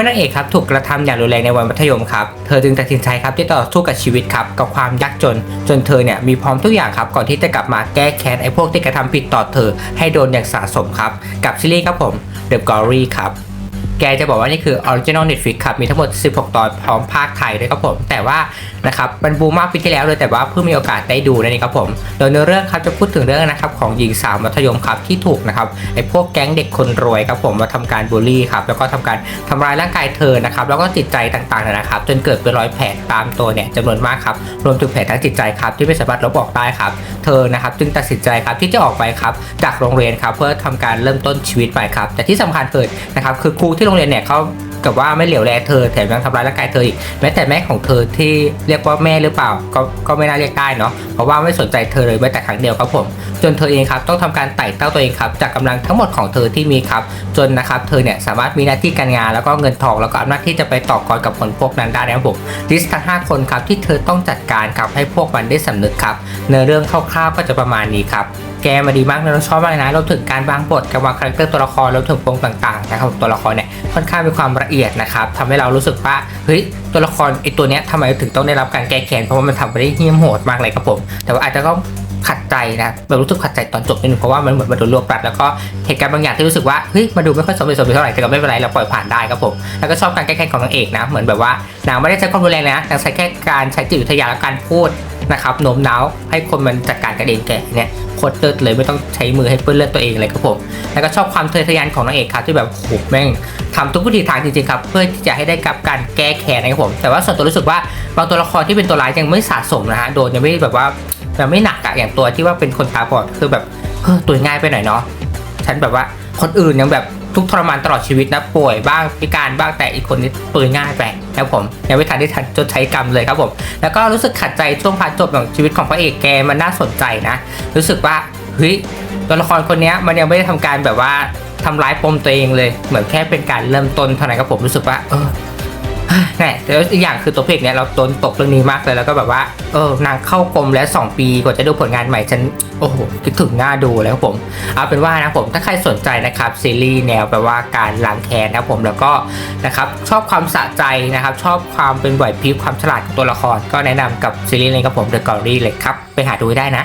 มื่อนางเอกครับถูกกระทำอย่างรุนแรงในวัยมัธยมครับ เธอจึงตัดสินใจครับที่ต่อสู้กับชีวิตครับกับความยากจน จนเธอเนี่ยมีพร้อมทุกอย่างครับก่อนที่จะกลับมาแก้แค้นไอ้พวกที่กระทำผิดต่อเธอ ให้โดนอย่างสะสมครับกับซีรีส์ครับผม The Glory ครับ แกจะบอกว่านี่คือ Original Netflix ครับ มีทั้งหมด 16 ตอนพร้อมภาคไทยด้วยครับผม แต่ว่านะครับมันบูมมากปีที่แล้วเลยแต่ว่าเพิ่งมีโอกาสได้ดูนั่นเองครับผม โดยเนื้อเรื่องครับจะพูดถึงเรื่องนะครับของหญิงสาวมัธยมครับที่ถูกนะครับไอ้พวกแก๊งเด็กคนรวยครับผมมาทำการบูลลี่ครับแล้วก็ทำการทำร้ายร่างกายเธอนะครับแล้วก็จิตใจต่างๆนะครับจนเกิดเป็นรอยแผลตามตัวเนี่ยจำนวนมากครับรวมถึงแผลทางจิตใจครับที่ไม่สามารถลบออกได้ครับเธอนะครับจึงตัดสินใจครับที่จะออกไปครับจากโรงเรียนครับเพื่อทำการเริ่มต้นชีวิตใหม่ครับแต่ที่สำคัญเกิดนะครับคือครูที่โรงเรียนเนี่ยเขากับว่าไม่เหลียวแลเธอแถมยังทำร้ายร่างกายเธออีกแม้แต่แม่ของเธอที่เรียกว่าแม่หรือเปล่าก็ก็ไม่น่าเรียกได้เนาะเพราะว่าไม่สนใจเธอเลยแม้แต่ครั้งเดียวครับผม จนเธอเองครับต้องทำการไต่เต้าตัวเองครับจากกำลังทั้งหมดของเธอที่มีครับจนนะครับเธอเนี่ยสามารถมีหน้าที่การงานแล้วก็เงินทองแล้วก็อำนาจที่จะไปต่อกรกับคนพวกนั้นได้นะครับผมลิสต์ทั้งห้าคนครับที่เธอต้องจัดการครับให้พวกมันได้สำนึกครับเนื้อเรื่องคร่าวๆก็จะประมาณนี้ครับ แกมาดีมากเลยเราชอบมากเลยนะเราถึงการวางบทการวางคาแรคเตอร์ตัวละครเราถึงปมต่างๆนะครับตัวละครเนี่ยค่อนข้างมีความละเอียดนะครับทำให้เรารู้สึกว่าเฮ้ยตัวละครไอตัวเนี้ยทำไมถึงต้องได้รับการแก้แค้นเพราะว่ามันทำไปได้เหี้ยมโหดมากเลยครับผม แต่ว่าอาจจะต้องขัดใจนะแบบรู้สึกขัดใจตอนจบนิดนึงเพราะว่ามันเหมือนมาโดนรวบรัดแล้วก็เหตุการณ์บางอย่างที่รู้สึกว่าเฮ้ยมาดูไม่ค่อยสมเหตุสมผลเท่าไหร่แต่ก็ไม่เป็นไรเราปล่อยผ่านได้ครับผมแล้วก็ชอบการแก้แค้นของนางเอกนะเหมือนแบบว่านางไม่ได้ใช้ความรุนแรงนะนางใช้แค่การใช้จิตวิทยาและการพูดนะครับโน้มน้าวให้คนมันจัดการกันเองแกเนี่ย โคตรเติร์ดเลยไม่ต้องใช้มือให้เปื้อนเลือดตัวเองเลยครับผม แล้วก็ชอบความเทยทะยานของนางเอกครับที่แบบโหแม่งทำทุกวิธีทางจริงๆครับเพื่อที่จะให้ได้กับการแก้แค้นนะครับผมแต่ว่าส่วนตัวรู้สึกว่าบางตัวละครที่เป็นตัวร้ายยังไม่สะสมนะฮะโดนยังไม่แบบว่ายังไม่หนักอะอย่างตัวที่ว่าเป็นคนตาบอดคือแบบเฮ้อตัวง่ายไปหน่อยเนาะฉันแบบว่าคนอื่นยังแบบ ทุกทรมานตลอดชีวิตนะป่วยบ้างพิการบ้างแต่อีกคนนี้ปืนง่ายไปนะครับผมยังไม่ทันได้ทันจดใช้กรรมเลยครับผม แล้วก็รู้สึกขัดใจช่วงพาจบของชีวิตของพระเอกแกมันน่าสนใจนะ รู้สึกว่าเฮ้ยตัวละครคนนี้มันยังไม่ได้ทำการแบบว่าทำร้ายปมตัวเองเลย เหมือนแค่เป็นการเริ่มต้นเท่านั้นครับผมรู้สึกว่าเออ น่แต่ว่าอีกอย่างคือตัวเพลงเนี้ยเราโดนตกเรื่องนี้มากเลยแล้วก็แบบว่าเออนางเข้ากรมแล้ว 2 ปีกว่าจะดูผลงานใหม่ฉันโอ้โหคิดถึงหน้าดูเลยครับผม เอาเป็นว่านะผมถ้าใครสนใจนะครับซีรีส์แนวแปลว่าการล้างแค้นนะผมแล้วก็นะครับชอบความสะใจนะครับ ชอบความเป็นไหวพริบความฉลาดของตัวละคร ก็แนะนำกับซีรีส์นี้ครับผม The Glory เลยครับ ไปหาดูได้นะ